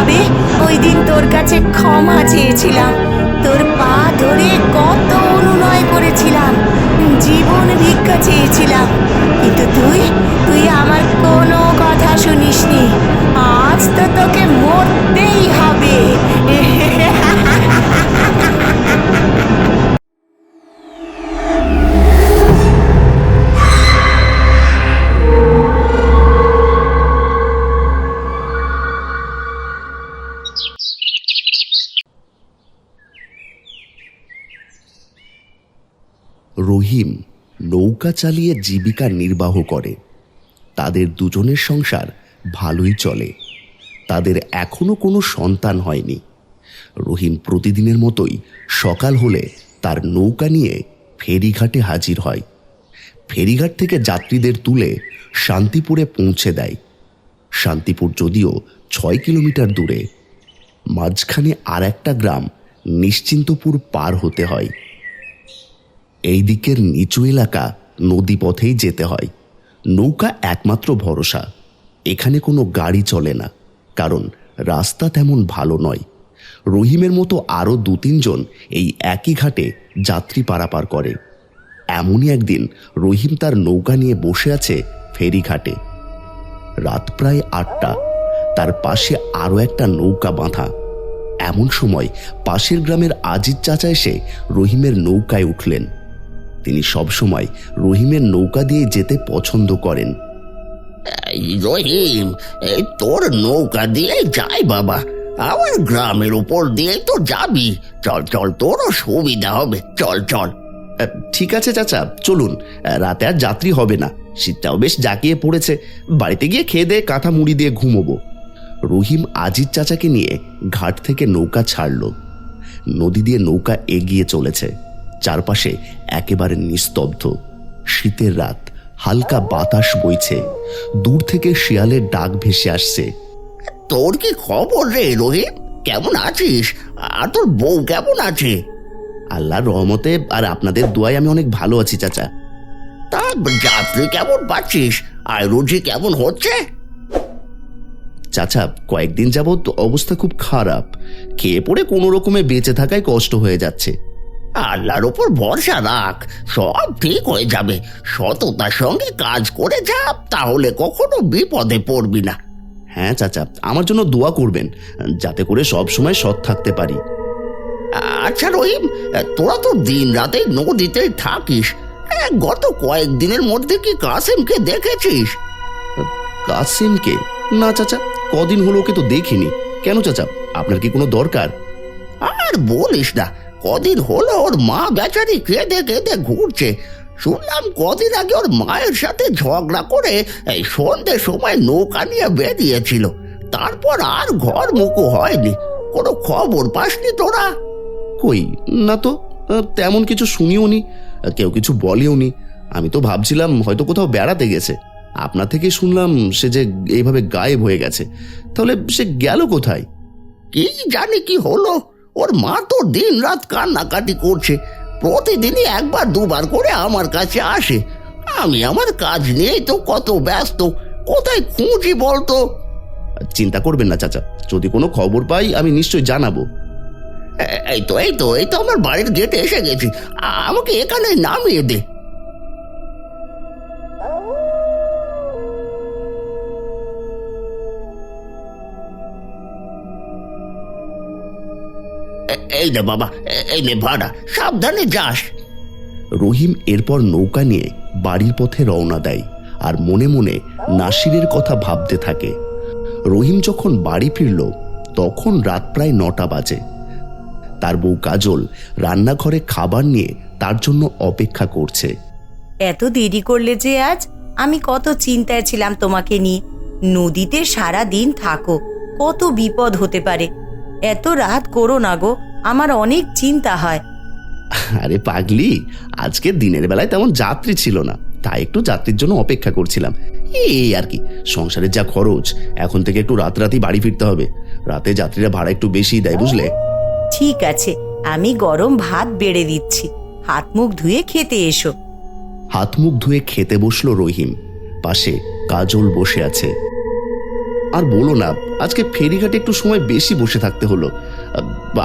ভাবে ওই দিন তোর কাছে ক্ষমা চেয়েছিলাম। তোর পা ধরে কত অনুনয় করেছিলাম জীবন ভিক্ষা চেয়েছিলাম। কিন্তু তুই তুই আমার কোনো কথা শুনিসনি। আজ তো তোকে মরতেই হবে। রহিম নৌকা চালিয়ে জীবিকা নির্বাহ করে। তাদের দুজনের সংসার ভালোই চলে। তাদের এখনও কোনো সন্তান হয়নি। রহিম প্রতিদিনের মতোই সকাল হলে তার নৌকা নিয়ে ফেরিঘাটে হাজির হয়। ফেরিঘাট থেকে যাত্রীদের তুলে শান্তিপুরে পৌঁছে দেয়। শান্তিপুর যদিও ছয় কিলোমিটার দূরে, মাঝখানে আর একটা গ্রাম নিশ্চিন্তপুর পার হতে হয়। এই দিকের নিচু এলাকা নদী পথেই যেতে হয়। নৌকা একমাত্র ভরসা। এখানে কোনো গাড়ি চলে না, কারণ রাস্তা তেমন ভালো নয়। রহিমের মতো আরও দু তিনজন এই একই ঘাটে যাত্রী পারাপার করে। এমনই একদিন রহিম তার নৌকা নিয়ে বসে আছে ফেরিঘাটে। রাত প্রায় আটটা, তার পাশে আরও একটা নৌকা বাঁধা। এমন সময় পাশের গ্রামের আজিজ চাচা এসে রহিমের নৌকায় উঠলেন। তিনি সবসময় রহিমের নৌকা দিয়ে যেতে পছন্দ করেন। রহিম এই তোর নৌকা দিয়ে যাই বাবা। আমার গ্রামের উপর দিয়ে তো যাবি। চল চল তোরও সুবিধা হবে। চল চল। ঠিক আছে চাচা চলুন। রাতে আর যাত্রী হবে না। শীতটাও বেশ জাকিয়ে পড়েছে। বাড়িতে গিয়ে খেয়ে দিয়ে কাঁথা মুড়ি দিয়ে ঘুমোবো। রহিম আজিজ চাচাকে নিয়ে ঘাট থেকে নৌকা ছাড়ল। নদী দিয়ে নৌকা এগিয়ে চলেছে। চারপাশে একেবারে নিস্তব্ধ। শীতের রাত হালকা বাতাস বইছে। দূর থেকে শিয়ালের ডাক ভেসে আসছে। তোর কি খবর রে রহিম কেমন আছিস? আর তোর বউ কেমন আছে? আল্লাহর রহমতে আর আপনাদের দোয়ায় আমি অনেক ভালো আছি চাচা। তা যাত্রী কেমন পাচ্ছিস? আর রুজি কেমন হচ্ছে? চাচা কয়েকদিন যাবৎ অবস্থা খুব খারাপ। খেয়ে পড়ে কোনো রকমে বেঁচে থাকায় কষ্ট হয়ে যাচ্ছে। আল্লাহর ওপর ভরসা রাখ। সব ঠিক হয়ে যাবে। সততার সঙ্গে কাজ করে যা তাহলে কখনো বিপদে পড়বি না। হ্যাঁ চাচা আমার জন্য দোয়া করবেন যাতে করে সব সময় সৎ থাকতে পারি। আচ্ছা রহিম তোরা তো দিন রাতে নদীতে থাকিস। গত কয়েকদিনের মধ্যে কি কাসিমকে দেখেছিস? কাসিমকে? না চাচা কদিন হলো ওকে তো দেখিনি। কেন চাচা আপনার কি কোনো দরকার? আর বলিস না কদিন হলো ওর মা বেচারি কেঁদে কেঁদে ঘুরছে। শুনলাম কদিন আগে ওর মায়ের সাথে ঝগড়া করে এই সন্ধ্যে সময় নৌকা নিয়ে বেরিয়েছিল। তারপর আর ঘর মুখো হয়নি। কোনো খবর পাসনি তোরা? কই? না তো তেমন কিছু শুনিও নি কেউ কিছু বলেও নি। আমি তো ভাবছিলাম হয়তো কোথাও বেড়াতে গেছে। আপনার থেকে শুনলাম সে যে এইভাবে গায়েব হয়ে গেছে। তাহলে সে গেল কোথায়? কি জানি কি হলো? ওর মা তো দিন রাত কান্নাকাটি করছে। প্রতিদিনই একবার, দুবার করে আমার কাছে আসে। আমি আমার কাজ নিয়েই তো কত ব্যস্ত। কোথায় খুঁজি বলতো? চিন্তা করবেন না, চাচা। যদি কোনো খবর পাই, আমি নিশ্চয়ই জানাব। এই তো এই তো এই তো, আমার বাড়ির গেটে এসে গেছি। আমাকে এখানে নামিয়ে দে। এই নে বাবা, এই নে ভাড়া, সাবধানে যাস। রহিম এরপর নৌকা নিয়ে বাড়ির পথে রওনা দেয় আর মনে মনে নাসিরের কথা ভাবতে থাকে। রহিম যখন বাড়ি ফিরল, তখন রাত প্রায় নটা বাজে। তার বউ কাজল রান্নাঘরে খাবার নিয়ে তার জন্য অপেক্ষা করছে। এত দেরি করলে যে আজ? আমি কত চিন্তায় ছিলাম তোমাকে নিয়ে। নদীতে সারা দিন থাকো, কত বিপদ হতে পারে। এত রাত করো না গো আমার অনেক চিন্তা হয়। আরে পাগলি আজকে দিনের বেলায় তেমন যাত্রী ছিল না তাই একটু যাত্রীর জন্য অপেক্ষা করছিলাম। এই আর কি সংসারের যা খরচ এখন থেকে একটু রাত রাতই বাড়ি ফিরতে হবে। রাতে যাত্রীরা ভাড়া একটু বেশি দেয় বুঝলে? ঠিক আছে আমি গরম ভাত বেড়ে দিচ্ছি। হাত মুখ ধুয়ে খেতে এসো। হাত মুখ ধুয়ে খেতে বসল রহিম। পাশে কাজল বসে আছে। আর বলো না আজকে ফেরিঘাটে একটু সময় বেশি বসে থাকতে হলো।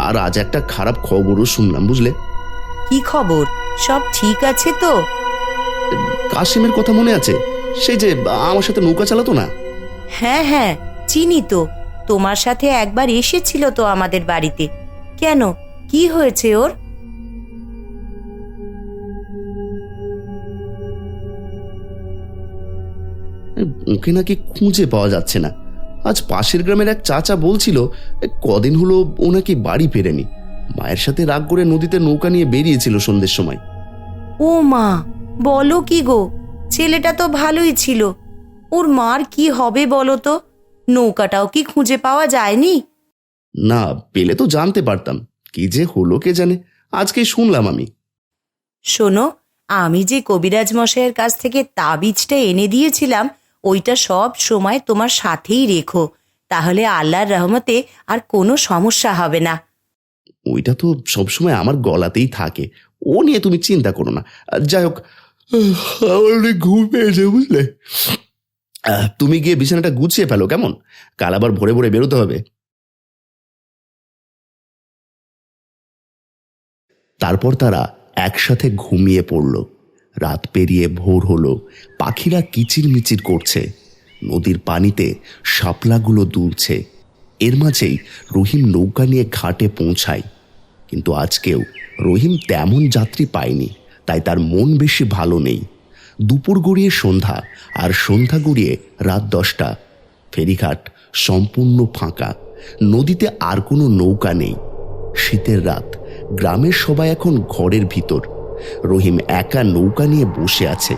আর আজ একটা খারাপ খবরও শুনলাম বুঝলে? কি খবর? সব ঠিক আছে তো? কাশিমের কথা মনে আছে? সেই যে আমার সাথে নৌকা চালাতো না? হ্যাঁ হ্যাঁ চিনি তো। তোমার সাথে একবার এসেছিল তো আমাদের বাড়িতে। কেন? কি হয়েছে ওর? ওকে নাকি খুঁজে পাওয়া যাচ্ছে না। আজ পাশের গ্রামের এক চাচা বলছিল কদিন হলো ও নাকি বাড়ি ফেরেনি। মায়ের সাথে রাগ করে নদীতে নৌকা নিয়ে বেরিয়েছিল সন্ধ্যের সময়। ও মা বলো কি গো? ছেলেটা তো ভালোই ছিল। ওর মার কি হবে বলো তো? নৌকাটাও কি খুঁজে পাওয়া যায়নি? না পেলে তো জানতে পারতাম। কি যে হলো কে জানে? আজকে শুনলাম আমি। শোনো আমি যে কবিরাজ মশাইয়ের কাছ থেকে তাবিজটা এনে দিয়েছিলাম ওইটা সব সময় তোমার সাথেই রেখো। তাহলে আল্লাহর রহমতে আর কোনো সমস্যা হবে না। ওইটা তো সবসময় আমার গলাতেই থাকে। ও নিয়ে তুমি চিন্তা করো না। যাই হোক বুঝলে? তুমি গিয়ে বিছানাটা গুছিয়ে ফেলো, কেমন? কাল আবার ভোরে ভোরে বেরোতে হবে। তারপর তারা একসাথে ঘুমিয়ে পড়ল। রাত পেরিয়ে ভোর হলো। পাখিরা কিচিরমিচির করছে। নদীর পানিতে শাপলাগুলো দুলছে। এর মাঝেই রহিম নৌকা নিয়ে ঘাটে পৌঁছায়। কিন্তু আজকেও রহিম তেমন যাত্রী পায়নি, তাই তার মন বেশি ভালো নেই। দুপুর গড়িয়ে সন্ধ্যা, আর সন্ধ্যা গড়িয়ে রাত দশটা। ফেরিঘাট সম্পূর্ণ ফাঁকা। নদীতে আর কোনো নৌকা নেই। শীতের রাত, গ্রামের সবাই এখন ঘরের ভিতর। রহিম একা নৌকা নিয়ে বসে আছে।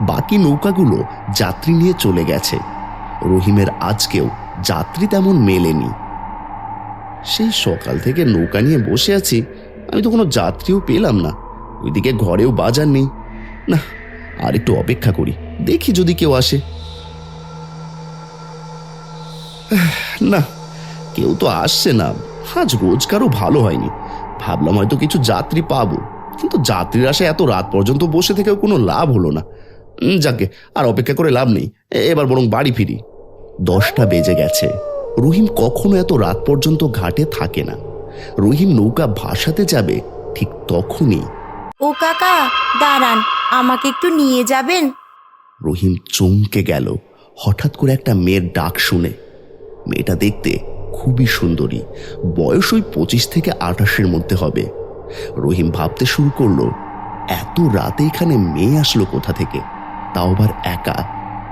বাকি নৌকাগুলো যাত্রী নিয়ে চলে গেছে। রহিমের আজকেও যাত্রী তেমন মেলেনি। সেই সকাল থেকে নৌকা নিয়ে বসে আছি, আমি তো কোনো যাত্রীও পেলাম না। ওইদিকে ঘরেও বাজার নেই। না, আর একটু অপেক্ষা করি, দেখি যদি কেউ আসে। না, কেউ তো আসছে না। আজ রোজগারও ভালো হয়নি। ভাবলাম হয়তো কিছু যাত্রী পাবো। কিন্তু যাত্রীর আশায় এত রাত পর্যন্ত বসে থেকেও কোনো লাভ হলো না। যাকে আর অপেক্ষা করে লাভ নেই। এবার বরং বাড়ি ফিরি। দশটা বেজে গেছে। রহিম কখনো এত রাত পর্যন্ত ঘাটে থাকে না। রহিম নৌকা ভাসাতে যাবে ঠিক তখনই। ও কাকা দাঁড়ান আমাকে একটু নিয়ে যাবেন? রহিম চমকে গেল। হঠাৎ করে একটা মেয়ের ডাক শুনে। মেয়েটা দেখতে খুবই সুন্দরী। বয়স ওই পঁচিশ থেকে আঠাশের মধ্যে হবে। রহিম ভাবতে শুরু করল এত রাতে এখানে মেয়ে আসলো কোথা থেকে? তাও আবার একা?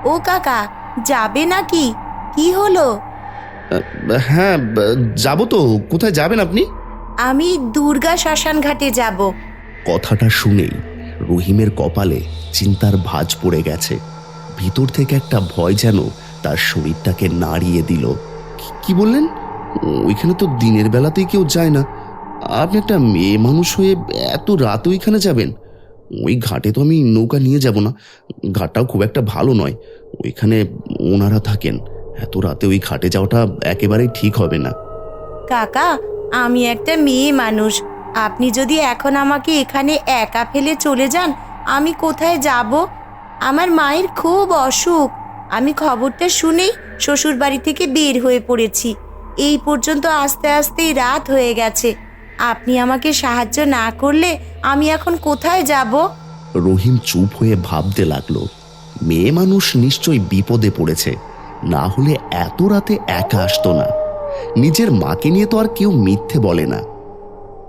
ও কাকা যাবে নাকি? কি হলো? হ্যাঁ যাব তো। কোথায় যাবেন আপনি? আমি দুর্গা শ্মশান ঘাটে যাব। কথাটা শুনেই রহিমের কপালে চিন্তার ভাঁজ পড়ে গেছে। ভিতর থেকে একটা ভয় যেন তার শরীরটাকে নাড়িয়ে দিল। কি- কি বললেন? ওইখানে তো দিনের বেলাতেই কেউ যায় না। আপনি একটা মেয়ে মানুষ হয়ে এত রাত ওইখানে যাবেন? ওই ঘাটে তো আমি নৌকা নিয়ে যাব না। ঘাটটাও খুব একটা ভালো নয়। ওইখানে ওনারা থাকেন। এত রাতে ওই ঘাটে যাওয়াটা একেবারেই ঠিক হবে না। কাকা, আমি একটা মেয়ে মানুষ। আপনি যদি এখন আমাকে এখানে একা ফেলে চলে যান, আমি কোথায় যাব? আমার মায়ের খুব অসুখ। আমি খবরটা শুনেই শ্বশুর বাড়ি থেকে বের হয়ে পড়েছি। এই পর্যন্ত আস্তে আস্তেই রাত হয়ে গেছে। আপনি আমাকে সাহায্য না করলে আমি এখন কোথায় যাব? রহিম চুপ হয়ে ভাবতে লাগল। মেয়ে মানুষ নিশ্চয়ই বিপদে পড়েছে। না হলে এত রাতে একা আসতো না। নিজের মাকে নিয়ে তো আর কেউ মিথ্যে বলে না।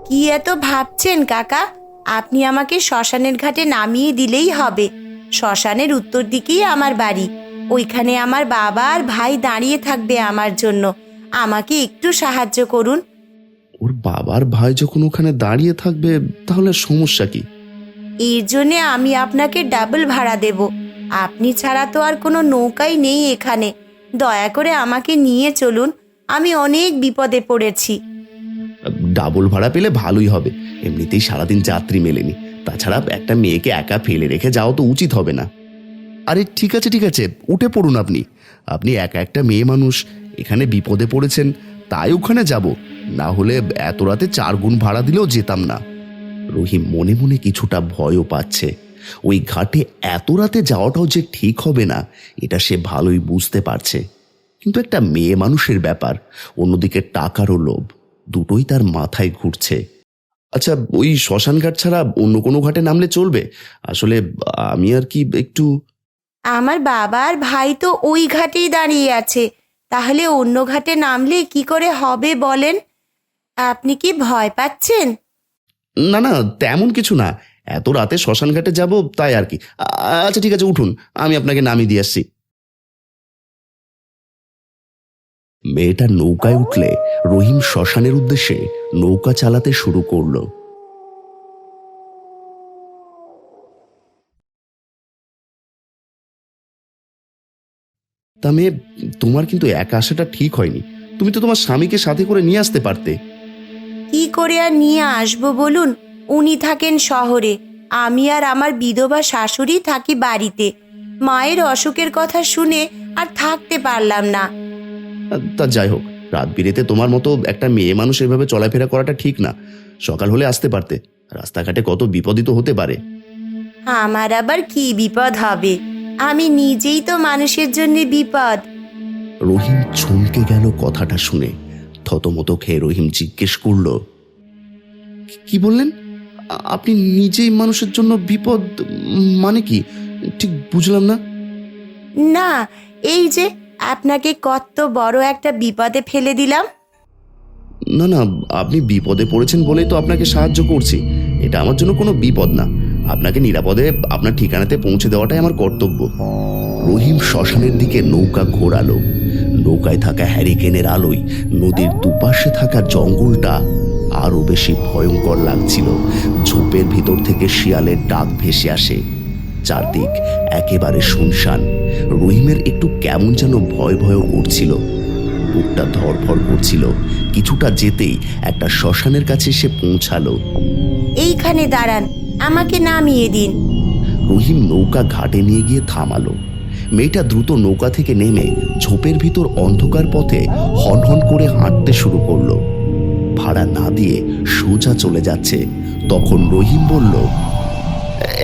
কি এত ভাবছেন কাকা? আপনি আমাকে শ্মশানের ঘাটে নামিয়ে দিলেই হবে। শ্মশানের উত্তর দিকেই আমার বাড়ি। ওইখানে আমার বাবা আর ভাই দাঁড়িয়ে থাকবে আমার জন্য। আমাকে একটু সাহায্য করুন। ওর বাবার ভাই যখন ওখানে দাঁড়িয়ে থাকবে তাহলে সমস্যা কি? এর জন্যে আমি আপনাকে ডাবল ভাড়া দেব। আপনি ছাড়া তো আর কোনো নৌকাই নেই এখানে। দয়া করে আমাকে নিয়ে চলুন আমি অনেক বিপদে পড়েছি। ডাবল ভাড়া পেলে ভালোই হবে। এমনিতেই সারাদিন যাত্রী মেলেনি। তাছাড়া একটা মেয়েকে একা ফেলে রেখে যাওয়া তো উচিত হবে না। আরে ঠিক আছে ঠিক আছে উঠে পড়ুন আপনি। আপনি একা একটা মেয়ে মানুষ এখানে বিপদে পড়েছেন তাই ওখানে যাব। না হলে এত রাতে চার গুণ ভাড়া দিলেও যেতাম না। রহিম মনে মনে কিছুটা ভয়ও পাচ্ছে। ওই ঘাটে এত রাতে যাওয়াটাও যে ঠিক হবে না, এটা সে ভালোই বুঝতে পারছে। কিন্তু একটা মেয়ে মানুষের ব্যাপার, অন্যদিকে টাকারও লোভ, দুটোই তার মাথায় ঘুরছে। আচ্ছা ওই শ্মশান ঘাট ছাড়া অন্য কোনো ঘাটে নামলে চলবে? আসলে আমি আর কি একটু আমার বাবার ভাই তো ওই ঘাটেই দাঁড়িয়ে আছে। তাহলে অন্য ঘাটে নামলে কি করে হবে বলেন? আপনি কি ভয় পাচ্ছেন? না না, তেমন কিছু না। এত রাতে শ্মশান ঘাটে যাব তাই আর কি। আচ্ছা ঠিক আছে, উঠুন। আমি আপনাকে নামিয়ে দিয়ে আসছি। মেয়েটা নৌকায় উঠলে রহিম শ্মশানের উদ্দেশ্যে নৌকা চালাতে শুরু করল। তা মেয়ে, তোমার কিন্তু একা আসাটা ঠিক হয়নি। তুমি তো তোমার স্বামীকে সাথে করে নিয়ে আসতে পারতে। করে আর নিয়ে আসব বলুন উনি থাকেন শহরে। আমি আর আমার বিধবা শাশুড়ি থাকি বাড়িতে। মায়ের অসুখের কথা শুনে আর থাকতে পারলাম না। তা যাই হোক রাত বিরেতে তোমার মতো একটা মেয়ে মানুষ এভাবে চলাফেরা করাটা ঠিক না। সকাল হলে আসতে পারতে। রাস্তাঘাটে কত বিপদিত হতে পারে। আমার আবার কি বিপদ হবে? আমি নিজেই তো মানুষের জন্য বিপদ। রহিম চমকে গেল কথাটা শুনে। থতমত খেয়ে রহিম জিজ্ঞেস করল "কি- বললেন? আপনি নিজেই মানুষের জন্য বিপদ মানে কি? ঠিক বুঝলাম না। না এই যে আপনাকে কত বড় একটা বিপদে ফেলে দিলাম। না না আপনি বিপদে পড়েছেন বলেই তো আপনাকে সাহায্য করছি। এটা আমার জন্য কোনো বিপদ না। আপনাকে নিরাপদে আপনার ঠিকানাতে পৌঁছে দেওয়াটাই আমার কর্তব্য। রহিম শ্মশানের দিকে নৌকা ঘোরালো। নৌকায় থাকা হ্যারিকেনের আলোয় নদীর দুপাশে থাকা জঙ্গলটা আরও বেশি ভয়ঙ্কর লাগছিল। ঝোপের ভিতর থেকে শিয়ালের ডাক ভেসে আসে। চারদিক একেবারে শুনশান। রহিমের একটু কেমন যেন ভয় ভয় করছিল। বুকটা ধরফর করছিল। কিছুটা যেতেই একটা শ্মশানের কাছে সে পৌঁছালো। এইখানে দাঁড়ান আমাকে নামিয়ে দিন। রহিম নৌকা ঘাটে নিয়ে গিয়ে থামালো। মেয়েটা দ্রুত নৌকা থেকে নেমে ঝোপের ভিতর অন্ধকার পথে হনহন করে হাঁটতে শুরু করল। ভাড়া না দিয়ে সোজা চলে যাচ্ছে। তখন রহিম বলল,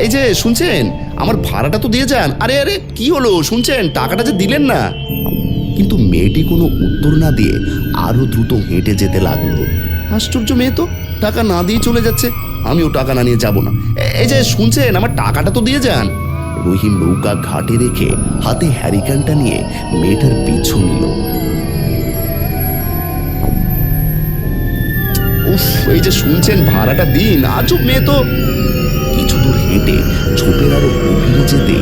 এই যে, শুনছেন? আমার ভাড়াটা তো দিয়ে যান। আরে আরে, কি হলো? শুনছেন? টাকাটা যে দিলেন না? কিন্তু মেয়েটি কোনো উত্তর না দিয়ে আরও দ্রুত হেঁটে যেতে লাগল। আশ্চর্য মেয়ে তো, টাকা না দিয়ে চলে যাচ্ছে। আমিও টাকা না নিয়ে যাব না। এই যে, শুনছেন? আমার টাকাটা তো দিয়ে যান। রহিম নৌকা ঘাটে রেখে হাতে হ্যারিকানটা নিয়ে মেয়েটার পিছু নিল। উফ এই যে শুনছেন ভাড়াটা দিন আজব মেয়ে তো। কিছু দূর হেঁটে ঝোপের আরও গভীরে যেতে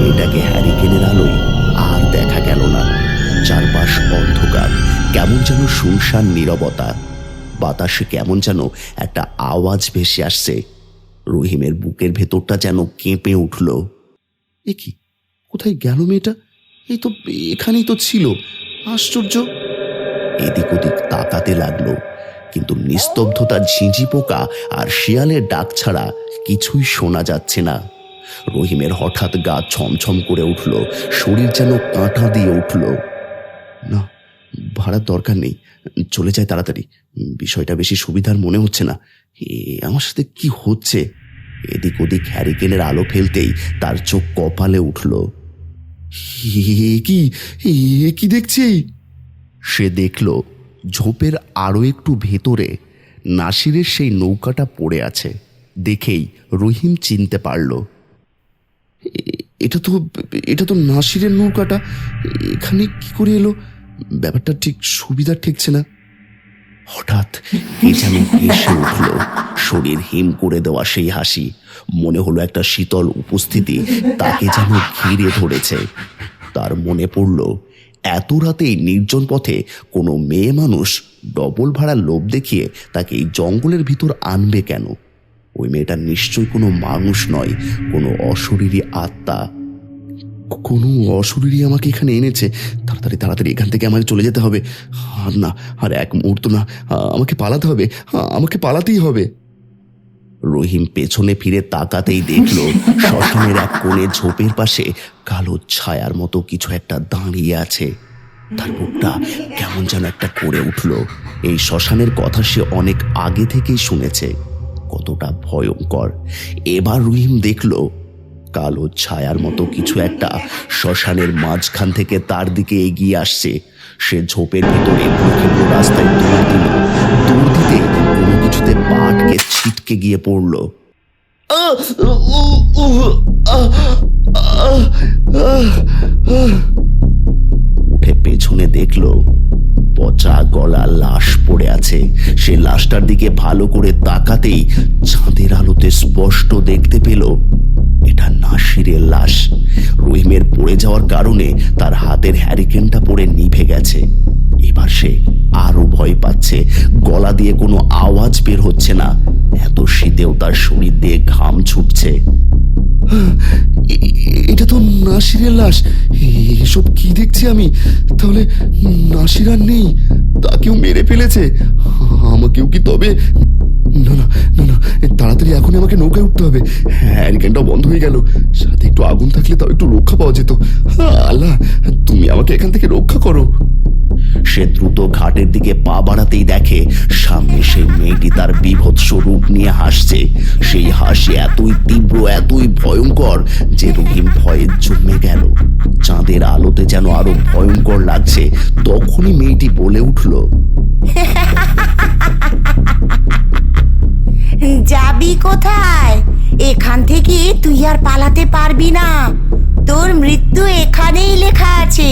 মেয়েটাকে হ্যারিকেনের আলোয় আর দেখা গেল না। চারপাশ অন্ধকার। কেমন যেন শুনশান নীরবতা। বাতাসে কেমন যেন একটা আওয়াজ ভেসে আসছে। রহিমের বুকের ভেতরটা যেন কেঁপে উঠল। এ কি? কোথায় গেল মেয়েটা? এই তো এখানেই তো ছিল। আশ্চর্য। এদিক ওদিক তাকাতে লাগল। কিন্তু নিস্তব্ধতা ঝিঁঝি পোকা আর শিয়ালের ডাক ছাড়া কিছুই শোনা যাচ্ছে না। রহিমের হঠাৎ গা ছমছম করে উঠল, শরীর যেন কাঁটা দিয়ে উঠল। না, ভাড়ার দরকার নেই, চলে যায় তাড়াতাড়ি। বিষয়টা বেশি সুবিধার মনে হচ্ছে না। এ, আমার সাথে কি হচ্ছে? এদিক ওদিক হ্যারিকেনের আলো ফেলতেই তার চোখ কপালে উঠল। কি? কি দেখছি? সে দেখল ঝোপের আরও একটু ভেতরে নাসিরের সেই নৌকাটা পড়ে আছে। দেখেই রহিম চিনতে পারল। এটা তো এটা তো নাসিরের নৌকাটা। এখানে কি করে এলো? ব্যাপারটা ঠিক সুবিধা ঠেকছে না। হঠাৎ কে যেন হেসে উঠল। শরীর হিম করে দেওয়া সেই হাসি। মনে হলো একটা শীতল উপস্থিতি তাকে যেন ঘিরে ধরেছে। তার মনে পড়ল এত রাতেই নির্জন পথে কোনো মেয়ে মানুষ ডবল ভাড়া লোভ দেখিয়ে তাকে এই জঙ্গলের ভিতর আনবে কেন? ওই মেয়েটা নিশ্চয়ই কোনো মানুষ নয়, কোনো অশরীরী আত্মা। কোনো অশরীরই আমাকে এখানে এনেছে। তাড়াতাড়ি তাড়াতাড়ি এখান থেকে আমাকে চলে যেতে হবে। আর না, আর এক মুহূর্ত না আমাকে পালাতে হবে। আমাকে পালাতেই হবে। রহিম পেছনে ফিরে তাকাতেই দেখল শ্মশানের এক কোণে ঝোপের পাশে কালো ছায়ার মতো কিছু একটা দাঁড়িয়ে আছে। তার বুকটা কেমন যেন একটা করে উঠল। এই শ্মশানের কথা সে অনেক আগে থেকেই শুনেছে। কতটা ভয়ঙ্কর। এবার রহিম দেখল কালো ছায়ার মতো কিছু একটা শ্মশানের মাঝখান থেকে তার দিকে এগিয়ে আসছে। সে ঝোপের ভিতরে প্রকৃত রাস্তায় দৌড় দিল। দৌড় দিতে কোনো কিছুতে পাটকে ছিটকে গিয়ে পড়ল। উঠে পেছনে দেখল, পচা গলা লাশ পড়ে আছে। সে লাশটার দিকে ভালো করে তাকাতেই চাঁদের আলোতে স্পষ্ট দেখতে পেল এটা নাসিরের লাশ। রহিমের পড়ে যাওয়ার কারণে তার হাতের হ্যারিকেনটা পড়ে নিভে গেছে। এবার সে আরও ভয় পাচ্ছে। গলা দিয়ে কোনো আওয়াজ বের হচ্ছে না। এত শীতেও তার শরীর দিয়ে ঘাম ছুটছে। এটা তো নাসিরের লাশ। এসব কি দেখছি আমি? তাহলে নাসির আর নেই। তাকেও মেরে ফেলেছে। আমাকেও কি তবে না না না না তাড়াতাড়ি এখনই আমাকে নৌকায় উঠতে হবে। হ্যারিকেনটা বন্ধ হয়ে গেল। সাথে একটু আগুন থাকলে তাও একটু রক্ষা পাওয়া যেত। আল্লাহ, তুমি আমাকে এখান থেকে রক্ষা করো। সে দ্রুত ঘাটের দিকে পা বাড়াতেই দেখে, সামনে সেই মেয়েটি তার বিভৎস রূপ নিয়ে হাসছে। সেই হাসি এতই তীব্র, এতই ভয়ঙ্কর, যে রহিম ভয়ে জমে গেল। চাঁদের আলোতে যেন আরও ভয়ঙ্কর লাগছে, তখনই মেয়েটি বলে উঠল যাবি কোথায়? এখান থেকে তুই আর পালাতে পারবি না। তোর মৃত্যু এখানেই লেখা আছে।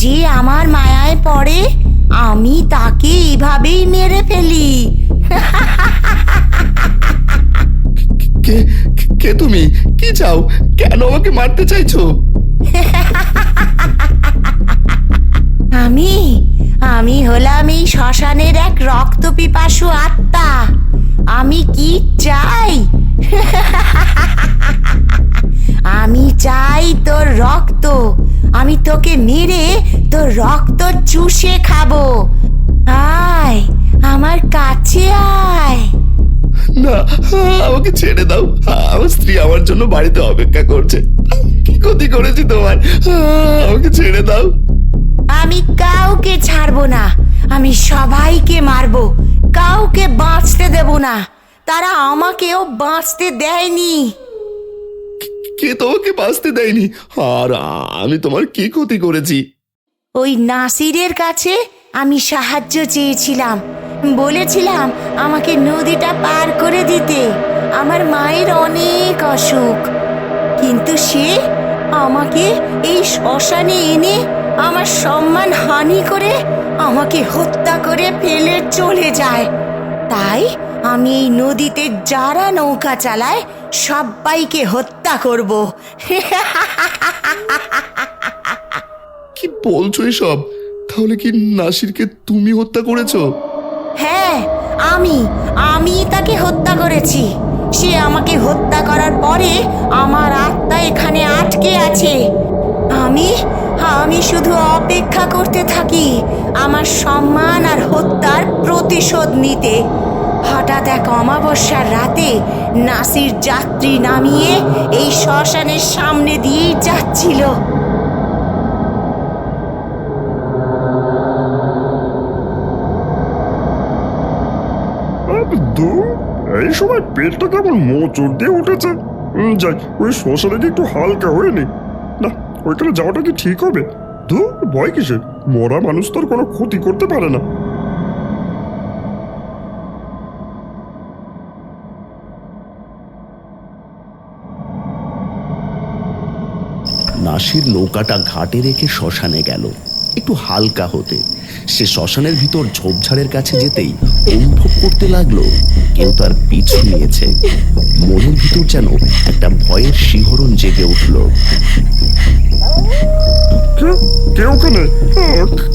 যে আমার মায়ায় পড়ে আমি তাকে এভাবেই মেরে ফেলি। কে কে তুমি? কি চাও? কেন আমাকে মারতে চাইছো? আমি আমি হলাম এই শ্মশানের এক রক্ত পিপাসু আত্মা। আমি কি চাই? আমি চাই তোর রক্ত। আমি তোকে মেরে তোর রক্ত চুষে খাব। আয় আমার কাছে আয়। না আমাকে ছেড়ে দাও। আমার স্ত্রী আমার জন্য বাড়িতে অপেক্ষা করছে। কি ক্ষতি করেছি তোমার? আমাকে ছেড়ে দাও। আমি কাউকে ছাড়বো না। আমি সবাইকে মারবো। কাউকে বাঁচতে দেব না। তারা আমাকেও বাঁচতে দেয়নি। কে তোমাকে বাঁচতে দেয়নি? আর আমি তোমার কি ক্ষতি করেছি? ওই নাসিরের কাছে আমি সাহায্য চেয়েছিলাম। বলেছিলাম আমাকে নদীটা পার করে দিতে। আমার মায়ের অনেক অসুখ। কিন্তু সে আমাকে এই শ্মশানে এনে আমার সম্মান হানি করে আমাকে হত্যা করে ফেলে চলে যায়। তাই আমি এই নদীতে যারা নৌকা চালায় সবাইকে হত্যা করব। কি বলছো এসব? তাহলে কি নাসিরকে তুমি হত্যা করেছ? হ্যাঁ আমি আমি তাকে হত্যা করেছি। সে আমাকে হত্যা করার পরে আমার আত্মা এখানে আটকে আছে। আমি আমি শুধু অপেক্ষা করতে থাকি আমার সম্মান আর হত্যার প্রতিশোধ নিতে। হঠাৎ এক অমাবস্যার রাতে নাসির যাত্রী নামিয়ে এই শ্মশানের সামনে দিয়েই যাচ্ছিল। এই সময় পেটটা কেমন মোচড় দিয়ে উঠেছে? যাই, ওই শ্মশানে একটু হালকা হয়ে না। ওইখানে যাওয়াটা কি ঠিক হবে? দূর ভয় কিসের? মরা মানুষ তো আর কোনো ক্ষতি করতে পারে না। নাসির নৌকাটা ঘাটে রেখে শ্মশানে গেল। একটু হালকা হতে। সে শ্মশানের ভিতর ঝোপঝাড়ের কাছে যেতেই অনুভব করতে লাগল, কেউ তার পিছু নিয়েছে। মনের ভিতর যেন একটা ভয়ের শিহরণ জেগে উঠল। কে? কে ওখানে?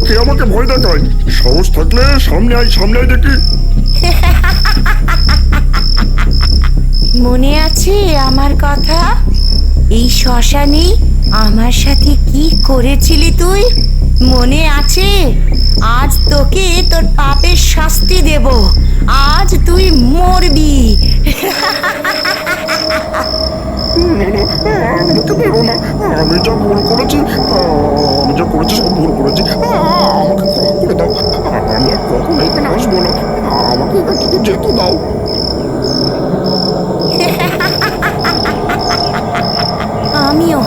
কে আমাকে ভয় দেখায়? সাহস থাকলে সামনে আয় সামনে আয় দেখি। মনে আছে আমার কথা? এই শ্মশানে আমার সাথে কি করেছিলি তুই? মনে আছে? আজ তোকে তোর পাপের শাস্তি দেব। আজ তুই মরবি। না না আমাকে মেরো না আমি যা ভুল করেছি আমি যা করেছি সব ভুল করেছি। আমাকে ক্ষমা করে দাও। আমি আর কখনো এখানে আসব না। আমাকে এখান থেকে যেতে দাও। আমিও।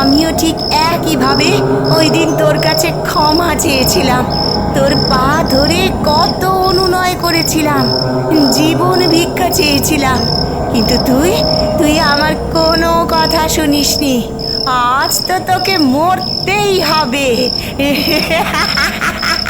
আমিও ঠিক একইভাবে ওই দিন তোর কাছে ক্ষমা চেয়েছিলাম। তোর পা ধরে কত অনুনয় করেছিলাম, জীবন ভিক্ষা চেয়েছিলাম। কিন্তু তুই তুই আমার কোনো কথা শুনিসনি। আজ তো তোকে মরতেই হবে।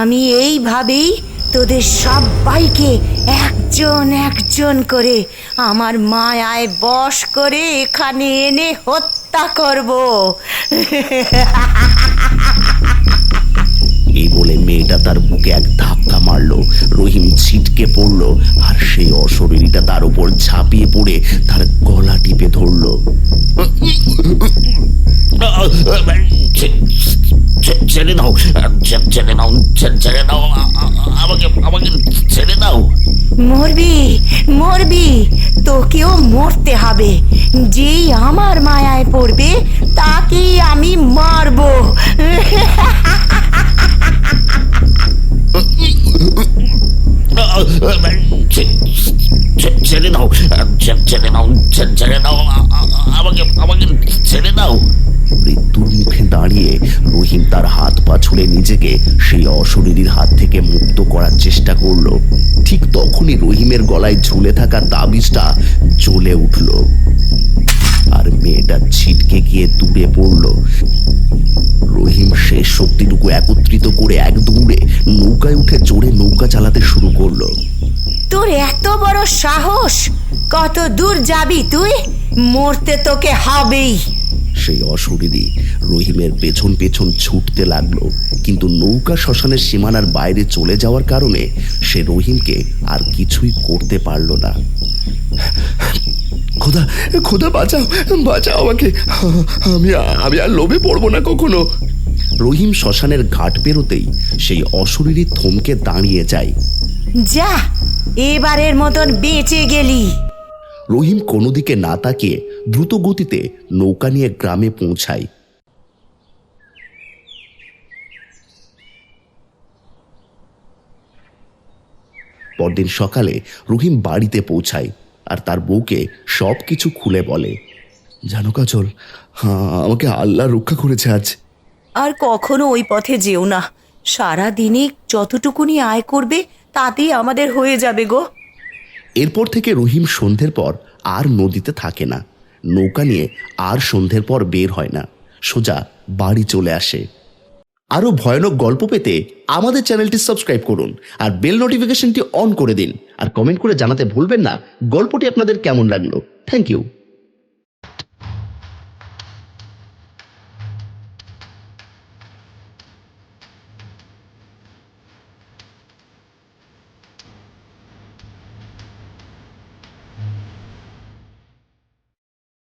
আমি এইভাবেই তোদের সবাইকে একজন একজন করে আমার মায়ায় বশ করে এখানে এনে হত্যা করব। এই বলে মেয়েটা তার বুকে এক ধাক্কা মারলো রহিম ছিটকে পড়ল আর সেই অশরীরীটা তার উপর ঝাঁপিয়ে পড়ে তার গলা টিপে ধরলো। ছেড়ে দাও। ছেড়ে দাও ছেড়ে দাও আমাকে আমাকে ছেড়ে দাও। মরবি মরবি তোকেও মরতে হবে। যেই আমার মায়ায় পড়বে তাকেই আমি মারবো। ছেড়ে দাও ছেড়ে দাও ছেড়ে দাও আমাকে আমাকে ছেড়ে দাও। মৃত্যুর মুখে দাঁড়িয়ে রহিম তার হাত পা ছুড়ে নিজেকে সেই অশরীরীর হাত থেকে মুক্ত করার চেষ্টা করল। ঠিক তখনই রহিমের গলায় ঝুলে থাকা তাবিজটা জ্বলে উঠল। আর মেয়েটা ছিটকে গিয়ে দূরে পড়ল। রহিম শেষ শক্তিটুকু একত্রিত করে এক দৌড়ে নৌকায় উঠে জোরে নৌকা চালাতে শুরু করল। তোর এত বড় সাহস! কত দূর যাবি তুই? মরতে তোকে হবেই। সেই অশরীরী রহিমের পেছন পেছন ছুটতে লাগল। কিন্তু নৌকা শ্মশানের সীমানার বাইরে চলে যাওয়ার কারণে সে রহিমকে আর কিছুই করতে পারল না। খোদা খোদা বাঁচাও বাঁচাও আমাকে। আমি আমি আর লোভে পড়ব না কখনো। রহিম শ্মশানের ঘাট পেরোতেই সেই অশরীরী থমকে দাঁড়িয়ে যায়। যা এবারের মতন বেঁচে গেলি। রহিম কোনো দিকে না তাকিয়ে দ্রুত গতিতে নৌকা নিয়ে গ্রামে পৌঁছায়। পরদিন সকালে রহিম বাড়িতে পৌঁছায় আর তার বউকে সব কিছু খুলে বলে জানো কাজল হ্যাঁ আমাকে আল্লাহ রক্ষা করেছে আজ। আর কখনো ওই পথে যেও না। সারা দিনে যতটুকুনি আয় করবে তাতেই আমাদের হয়ে যাবে গো। এরপর থেকে রহিম সন্ধ্যের পর আর নদীতে থাকে না। নৌকা নিয়ে আর সন্ধ্যের পর বের হয় না। সোজা বাড়ি চলে আসে। আরও ভয়ানক গল্প পেতে আমাদের চ্যানেলটি সাবস্ক্রাইব করুন আর বেল নোটিফিকেশনটি অন করে দিন। আর কমেন্ট করে জানাতে ভুলবেন না। গল্পটি আপনাদের কেমন লাগল? Thank you.